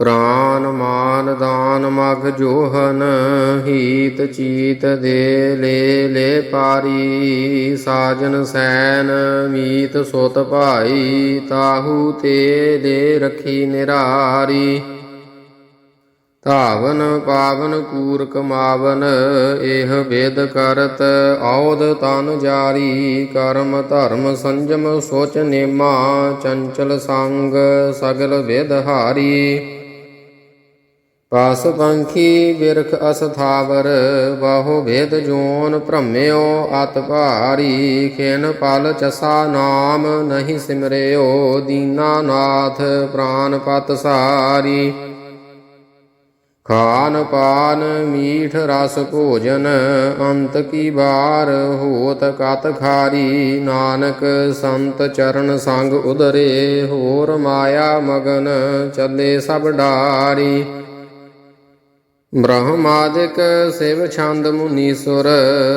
ਪ੍ਰਾਨ ਮਾਨ ਦਾਨ ਮਗ ਜੋਹਨ, ਹੀਤ ਚੀਤ ਦੇ ਲੈ ਲੈ ਪਾਰੀ, ਸਾਜਨ ਸੈਨ ਮੀਤ ਸੁਤ ਭਾਈ, ਤਾਹੂ ਤੇ ਦੇ ਰਖੀ ਨਿਰਾਰੀ। ਧਾਵਨ ਪਾਵਨ ਕੂਰ ਕਮਾਵਨ ਇਹ ਵੇਦ ਕਰਤ ਔਦ ਤਨ ਜਾਰੀ। ਕਰਮ ਧਰਮ ਸੰਜਮ ਸੋਚ ਨੇਮਾ, ਚੰਚਲ ਸੰਗ ਸਗਲ ਵਿਦ ਹਾਰੀ। ਪਾਸ ਪੰਖੀ ਬਿਰਖ ਅਸਥਾਵਰ ਬਾਹੋ ਵੇਦ ਜੋਨ ਭ੍ਰਮਿਓ, ਅਤ ਭਾਰੀ ਖੇਨ ਪਲ ਚਸਾ ਨਾਮ, ਨਹੀਂ ਸਿਮਰਿਓ ਦੀਨਾਨਾਥ ਪ੍ਰਾਨ ਪਤ ਸਾਰੀ। ਖਾਨ ਪਾਨ ਮੀਠ ਰਸ ਭੋਜਨ, ਅੰਤ ਕੀ ਬਾਰ ਹੋਤ ਕਤ ਖਾਰੀ। ਨਾਨਕ ਸੰਤ ਚਰਨ ਸੰਗ ਉਦਰੇ ਹੋਰ ਮਾਇਆ ਮਗਨ ਚੱਲੇ ਸਭ ਡਾਰੀ। ਬ੍ਰਹਮਾਦਿਕ ਸਿਵ ਛੰਦ ਮੁਨੀਸੁਰ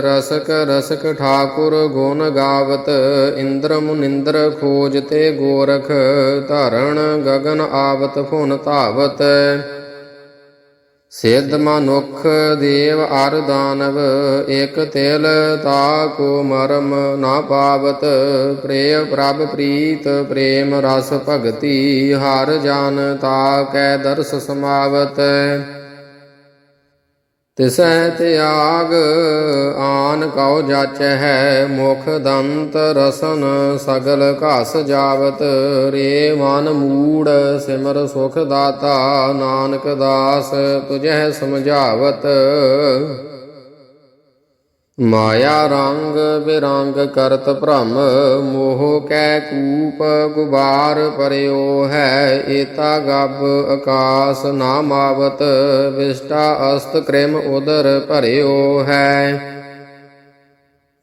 ਰਸਕ ਰਸਕ ਠਾਕੁਰ ਗੁਣ ਗਾਵਤ, ਇੰਦਰ ਮੁਨਿੰਦਰ ਖੋਜ ਤੇ ਗੋਰਖ, ਧਰਣ ਗਗਨ ਆਵਤ ਫੁਨ ਧਾਵਤ। ਸਿੱਧ ਮਨੁਖ ਦੇਵ ਅਰ ਦਾਨਵ ਇਕ ਤਿਲ ਤਾ ਕੋ ਮਰਮ ਨਾ ਪਾਵਤ। ਪ੍ਰੇਮ ਪ੍ਰਭ ਪ੍ਰੀਤ ਪ੍ਰੇਮ ਰਸ ਭਗਤੀ, ਹਰ ਜਨ ਤਾ ਕੈ ਦਰਸ ਸਮਾਵਤ। ਤਿਸੈ ਤਿਆਗ, ਆਨ ਕਉ ਜਾਚੈ ਹੈ ਮੁਖ ਦੰਤ, ਰਸਨ ਸਗਲ ਘਸ ਜਾਵਤ, ਰੇ ਮਨ ਮੂੜ, ਸਿਮਰ ਸੁਖ ਦਾਤਾ, ਨਾਨਕ ਦਾਸ, ਤੁਝੈ ਸਮਝਾਵਤ। ਮਾਇਆ ਰੰਗ ਬਿਰੰਗ ਕਰਤ ਭ੍ਰਮ, ਮੋਹ ਕੈ ਕੂਪ ਗੁਬਾਰ ਪਰਿਓ ਹੈ, ਏਤਾ ਗੱਬ ਆਕਾਸ ਨਾ ਮਾਵਤ ਵਿਸ਼ਟਾ ਅਸਤ ਕ੍ਰਿਮ ਉਦਰ ਭਰਿਓ ਹੈ।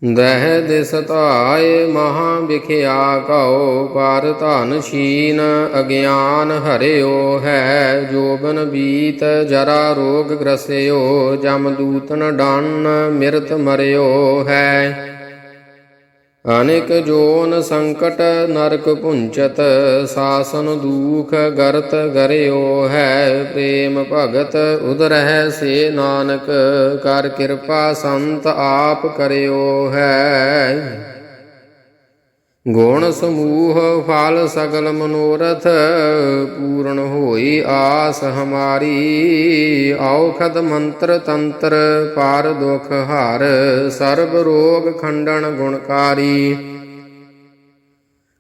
ਦਹਿ ਦਿਸ ਧਾਇ ਮਹਾ ਵਿਖਿਆ ਕਉ ਪਰ ਧਨ ਛੀਨ ਅਗਿਆਨ ਹਰਿਓ ਹੈ। ਜੋਬਨ ਬੀਤ ਜਰਾ ਰੋਗ ਗ੍ਰਸਿਓ, ਜਮ ਦੂਤਨ ਡੰਨ ਮਿਰਤ ਮਰਿਓ ਹੈ। ਅਨੇਕ ਜੋਨ ਸੰਕਟ ਨਰਕ ਪੁੰਚਤ ਸਾਸਨ ਦੂਖ ਗਰਤ ਗਰਿਓ ਹੈ, ਪ੍ਰੇਮ ਭਗਤ ਉਦਰਹਿ ਸੇ ਨਾਨਕ, ਕਰ ਕਿਰਪਾ ਸੰਤ ਆਪ ਕਰਿਓ ਹੈ। ਗੁਣ ਸਮੂਹ ਫਲ ਸਗਲ ਮਨੋਰਥ, ਪੂਰਨ ਹੋਈ ਆਸ ਹਮਾਰੀ। ਔਖਦ ਮੰਤਰ ਤੰਤਰ, ਪਾਰ ਦੁਖ ਹਾਰ, ਸਰਬ ਰੋਗ ਖੰਡਨ ਗੁਣਕਾਰੀ।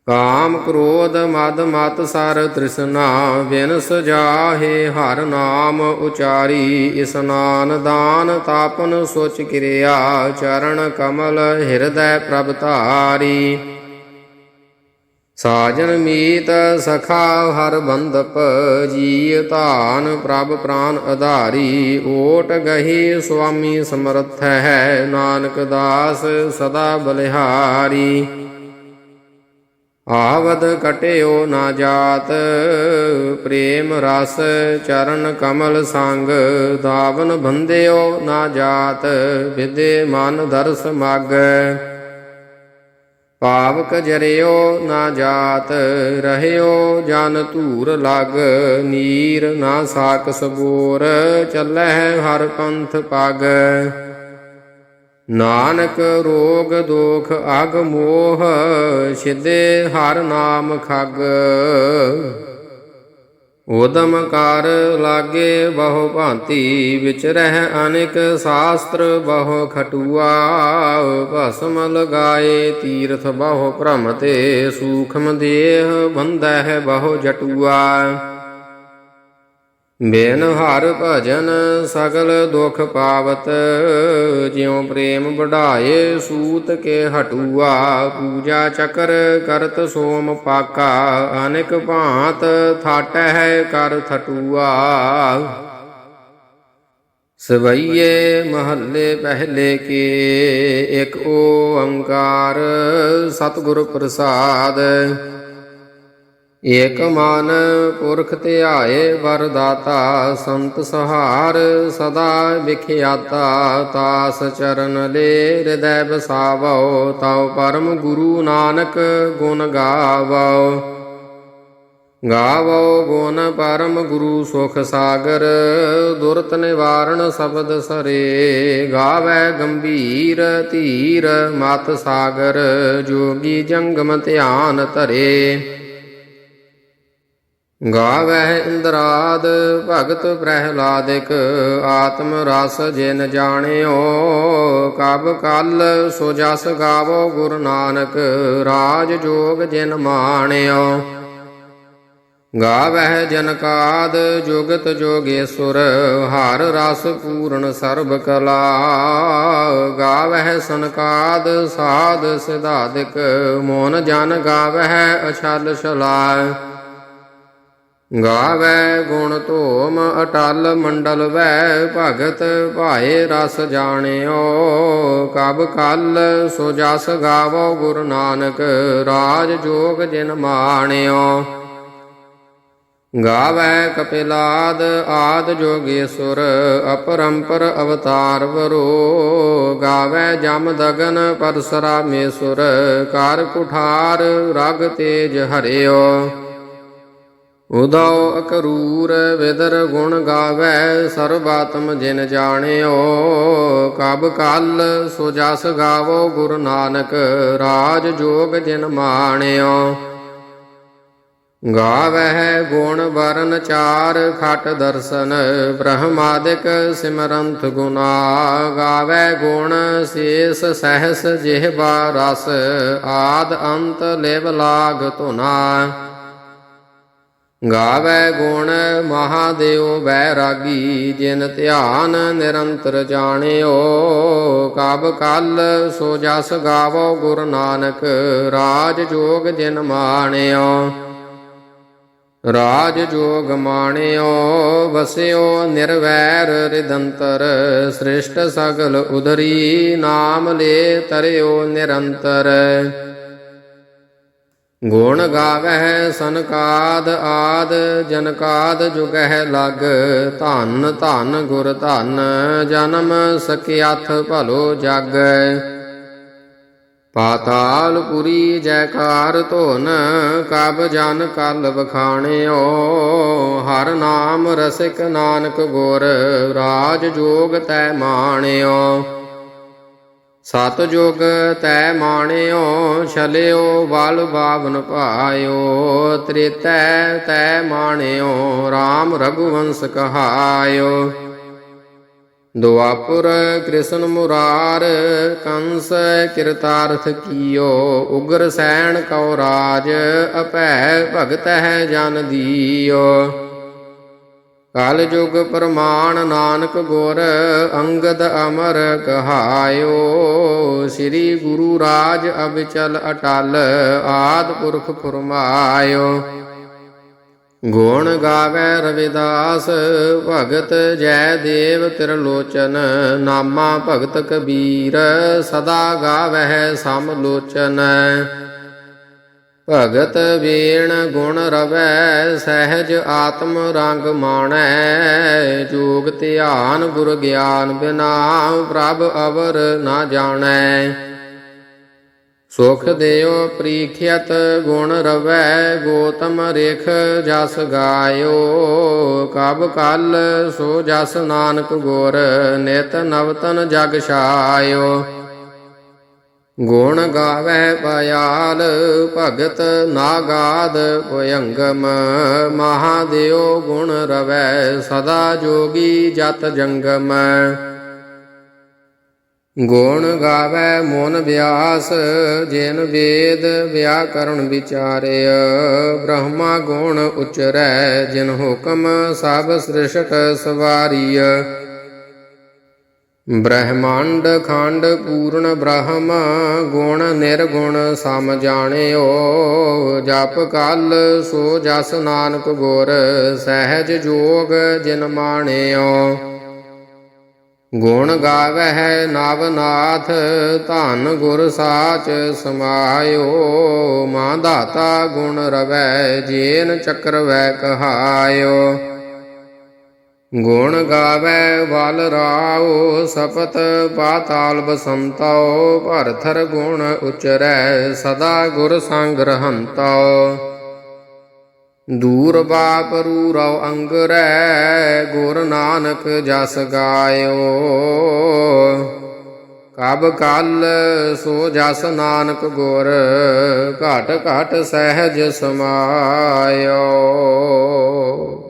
ਕਾਮ ਕ੍ਰੋਧ ਮਦ ਮਤ ਸਰ ਤ੍ਰਿਸ਼ਨਾ ਵਿਨਸ ਸਜਾਹੇ ਹਰ ਨਾਮ ਉਚਾਰੀ। ਇਸਨਾਨ ਦਾਨ ਤਾਪਨ ਸੋਚ ਕਿਰਿਆ, ਚਰਨ ਕਮਲ ਹਿਰਦੈ ਪ੍ਰਭ ਧਾਰੀ। ਸਾਜਨ ਮੀਤ ਸਖਾ ਹਰ ਬੰਦਪ ਜੀ ਧਾਨ ਪ੍ਰਭ ਪ੍ਰਾਨ ਆਧਾਰੀ ਓਟ ਗਹੀ ਸੁਆਮੀ ਸਮਰਥ ਹੈ ਨਾਨਕ ਦਾਸ ਸਦਾ ਬਲਿਹਾਰੀ। ਆਵਦ ਕਟਿਓ ਨਾ ਜਾਤ, ਪ੍ਰੇਮ ਰਸ ਚਰਨ ਕਮਲ ਸੰਗ, ਦਾਵਨ ਬੰਦਿਓ ਨਾ ਜਾਤ ਵਿਦੇ ਮਨ ਦਰਸ ਮਗ। ਪਾਵਕ ਜਰਿਓ ਨਾ ਜਾਤ, ਰਹਿਓ ਜਨ ਧੂਰ ਲਗ, ਨੀਰ ਨਾ ਸਾਕ ਸਬੋਰ ਚੱਲੈ ਹਰ ਪੰਥ ਪਗ। ਨਾਨਕ ਰੋਗ ਦੋਖ ਅਗ ਮੋਹ ਸਿਧੇ ਹਰ ਨਾਮ ਖਗ। ਉਦਮ ਕਰ ਲਾਗੇ ਬਹੁ ਭਾਂਤੀ, ਵਿਚ ਰਹਿ ਅਨੇਕ ਸ਼ਾਸਤਰ ਬਹੁ ਖਟੂਆ। ਭਸਮ ਲਗਾਏ ਤੀਰਥ ਬਹੁ ਭ੍ਰਮ ਤੇ ਸੂਖਮ ਦੇਹ ਬੰਧੈ ਬਹੁ ਜਟੂਆ। ਬਿਨ ਹਰ ਭਜਨ ਸਗਲ ਦੁਖ ਪਾਵਤ, ਜਿਉ ਪ੍ਰੇਮ ਵਢਾਏ ਸੂਤ ਕੇ ਹਟੂਆ, ਪੂਜਾ ਚਕਰ ਕਰਤ ਸੋਮ ਪਾਕਾ, ਅਨੇਕ ਭਾਂਤ ਥਾਟੈ ਹੈ ਕਰ ਥਟੂਆ। ਸਵਈਏ ਮਹੱਲੇ ਪਹਿਲੇ ਕੇ, ਇੱਕ ਓੰਕਾਰ ਸਤਿਗੁਰ ਪ੍ਰਸਾਦ ਏਕ ਮਨ ਪੁਰਖ ਧਿਆਏ ਵਰਦਾਤਾ ਸੰਤ ਸਹਾਰ ਸਦਾ ਵਿਖਿਆਤਾ, ਤਾਸ ਚਰਨ ਲੈ ਹਿਰਦੈ ਬਸਾਵੋ ਤਉ ਪਰਮ ਗੁਰੂ ਨਾਨਕ ਗੁਣ ਗਾਵੋ। ਗਾਵੋ ਗੁਣ ਪਰਮ ਗੁਰੂ ਸੁਖ ਸਾਗਰ, ਦੁਰਤ ਨਿਵਾਰਣ ਸ਼ਬਦ ਸਰੇ। ਗਾਵੇ ਗੰਭੀਰ ਧੀਰ ਮਤ ਸਾਗਰ, ਜੋਗੀ ਜੰਗਮ ਧਿਆਨ ਧਰੇ। ਗਾਵਹਿ ਇੰਦਰਾਦ, ਭਗਤ ਪ੍ਰਹਿਲਾਦਿਕ, ਆਤਮ ਰਸ ਜਿਨ ਜਾਣਿਓ, ਕਬ ਕਲ ਸੋ ਜਸ ਗਾਵੋ ਗੁਰੂ ਨਾਨਕ, ਰਾਜ ਜੋਗ ਜਿਨ ਮਾਣਿਓ। ਗਾਵਹਿ ਜਨਕਾਦ, ਜੁਗਤ ਜੋਗੇਸ਼ਵਰ ਹਰ ਰਸ ਪੂਰਨ ਸਰਬ ਕਲਾ। ਗਾਵਹਿ ਸਨਕਾਦ, ਸਾਧ ਸਿਧਾਦਿਕ, ਮੋਨ ਜਨ ਗਾਵਹਿ ਅਛਲ ਛਲਾ। ਗਾਵੈ ਗੁਣ ਧੋਮ, ਅਟਲ ਮੰਡਲ ਵੈ ਭਗਤ ਭਾਏ ਰਸ ਜਾਣਿਓ। ਕਬ ਕਲ ਸੋ ਜਸ ਗਾਵੋ ਗੁਰੂ ਨਾਨਕ, ਰਾਜ ਜੋਗ ਜਿਨ ਮਾਣਿਓ। ਗਾਵੈ ਕਪਿਲਾਦ ਆਦ ਜੋਗੇਸ਼ਵਰ ਅਪਰੰਪਰ ਅਵਤਾਰ ਵਰੋ। ਗਾਵੈ ਜਮ ਦਗਨ ਪਰਸਰਾਮੇਸ਼ਵਰ ਕਰ ਕੁਠਾਰ ਰਗ ਤੇਜ ਹਰਿਓ। ਉਦਉ ਅਕਰੂਰ ਵਿਦਰ ਗੁਣ ਗਾਵੈ ਸਰਬਾਤਮ ਜਿਨ ਜਾਣਿਓ, ਕਬ ਕਲ ਸੋ ਜਸ ਗਾਵੋ ਗੁਰੂ ਨਾਨਕ, ਰਾਜ ਜੋਗ ਜਿਨ ਮਾਣਿਓ। ਗਾਵਹਿ ਗੁਣ ਵਰਨ ਚਾਰ ਖਟ ਦਰਸ਼ਨ, ਬ੍ਰਹਮਾਦਿਕ ਸਿਮਰੰਤ ਗੁਨਾ। ਗਾਵੈ ਗੁਣ ਸੇਸ ਸਹਸ ਜਿਹਬਾ ਰਸ, ਆਦ ਅੰਤ ਲਿਵ ਲਾਗ ਧੁਨਾ। ਗਾਵੈ ਗੁਣ ਮਹਾਦੇਵ ਬੈਰਾਗੀ, ਜਿਨ ਧਿਆਨ ਨਿਰੰਤਰ ਜਾਣਿਓ। ਕਬ ਕਲ ਸੋ ਜਸ ਗਾਵੋ ਗੁਰੂ ਨਾਨਕ, ਰਾਜ ਜੋਗ ਜਿਨ ਮਾਣਿਓ। ਰਾਜ ਜੋਗ ਮਾਣਿਓ, ਵਸਿਓ ਨਿਰਵੈਰ ਰਿਦੰਤਰ ਸ੍ਰਿਸ਼ਟ ਸਗਲ ਉਦਰੀ, ਨਾਮ ਲੇ ਤਰਿਓ ਨਿਰੰਤਰ। ਗੁਣ ਗਾਵਹਿ ਸਨਕਾਦ ਆਦ, ਜਨਕਾਦ ਜੁਗਹਿ ਲਗ, ਧਨ ਧਨ ਗੁਰ ਧਨ, ਜਨਮ ਸਕਿਆਥ ਭਲੋ ਜਗ। ਪਾਤਾਲ ਪੁਰੀ ਜੈਕਾਰ ਧੋਨ, ਕਬ ਜਨ ਕਲ ਬਖਾਣਿਓ ਹਰ ਨਾਮ ਰਸਿਕ ਨਾਨਕ ਗੁਰ, ਰਾਜ ਜੋਗ ਤੈ ਮਾਣਿਓ। ਸਤਜੁਗ ਤੈ ਮਾਣਿਓ, ਛਲਿਓ ਬਲ ਬਾਵਨ ਪਾਇਓ ਤ੍ਰਿਤੈ ਤੈ ਮਾਣਿਓ RAM ਰਘੁਵੰਸ ਕਹਾਇਓ। ਦੁਆਪੁਰ ਕ੍ਰਿਸ਼ਨ ਮੁਰਾਰ, ਕੰਸ ਕਿਰਤਾਰਥ ਕੀਓ, ਉਗਰ ਸੈਣ ਕਉ ਰਾਜ ਅਭੈ ਭਗਤ ਹੈ ਜਨ ਦੀਓ। ਕਲ ਯੁਗ ਪ੍ਰਮਾਣ ਨਾਨਕ ਗੁਰ ਅੰਗਦ ਅਮਰ ਕਹਾਇਓ। ਸ੍ਰੀ ਗੁਰੂ ਰਾਜ ਅਬਚਲ ਅਟਲ ਆਦ ਪੁਰਖ ਫਰਮਾਇਓ। ਗੁਣ ਗਾਵੇ ਰਵਿਦਾਸ, ਭਗਤ ਜੈ ਦੇਵ ਤਿਰਲੋਚਨ, ਨਾਮਾ ਭਗਤ ਕਬੀਰ, ਸਦਾ ਗਾਵਹਿ ਸਮਲੋਚਨ ਭਗਤ ਵੀਣ ਗੁਣ ਰਵੈ, ਸਹਿਜ ਆਤਮ ਰੰਗ ਮਾਣੈ। ਜੋਗ ਧਿਆਨ ਗੁਰ ਗਿਆਨ ਬਿਨਾ ਪ੍ਰਭ ਅਵਰ ਨਾ ਜਾਣੈ। ਸੁਖ ਦੇਉ ਪ੍ਰੀਖਿਅਤ ਗੁਣ ਰਵੈ, ਗੋਤਮ ਰੇਖ ਜਸ ਗਾਇਓ। ਕਬ ਕਲ ਸੋ ਜਸ ਨਾਨਕ ਗੁਰ, ਨਿਤ ਨਵਤਨ ਜਗ ਛਾਇਓ। ਗੁਣ ਗਾਵੇ ਪਿਆਲ ਭਗਤ ਨਾਗਾਦ ਭਯੰਗਮ। ਮਹਾਦੇਵ ਗੁਣ ਰਵੈ, ਸਦਾ ਜੋਗੀ ਜਤ ਜੰਗਮ। ਗੁਣ ਗਾਵੇ ਮੋਨ ਵਿਆਸ, ਜਿਨ ਵੇਦ ਵਿਆਕਰਣ ਵਿਚਾਰਿਆ। ਬ੍ਰਹਮਾ ਗੁਣ ਉਚਰੈ, ਜਿਨ ਹੁਕਮ ਸਭ ਸ੍ਰਿਸ਼ਟ ਸਵਾਰੀਆ। ਬ੍ਰਹਮੰਡ ਖੰਡ ਪੂਰਨ ਬ੍ਰਹਮ, ਗੁਣ ਨਿਰਗੁਣ ਸਮ ਜਾਣਿਓ। ਜਪ ਕਲ ਸੋ ਜਸ ਨਾਨਕ ਗੁਰ, ਸਹਿਜ ਜੋਗ ਜਿਨ ਮਾਣਿਓ। ਗੁਣ ਗਾਵਹਿ ਨਵਨਾਥ ਧਨ ਗੁਰ ਸਾਚ ਸਮਾਇਓ। ਮਾਂ ਦਾਤਾ ਗੁਣ ਰਵੈ, ਜੇਨ ਚੱਕਰ ਵੈ ਕਹਾਇਓ। ਗੁਣ ਗਾਵੇ ਵਲ ਰਾਓ ਸਪਤ ਪਾਤਾਲ ਬਸੰਤਉ ਭਰਥਰ ਗੁਣ ਉਚਰੈ, ਸਦਾ ਗੁਰ ਸੰਗ ਰਹੰਤਉ। ਦੂਰ ਬਾਪਰੂ ਰਉ ਅੰਗਰੈ, ਗੁਰ ਨਾਨਕ ਜਸ ਗਾਇਓ। ਕਬ ਕਲ ਸੋ ਜਸ ਨਾਨਕ ਗੁਰ, ਘਟ ਘਟ ਸਹਿਜ ਸਮਾਇਓ।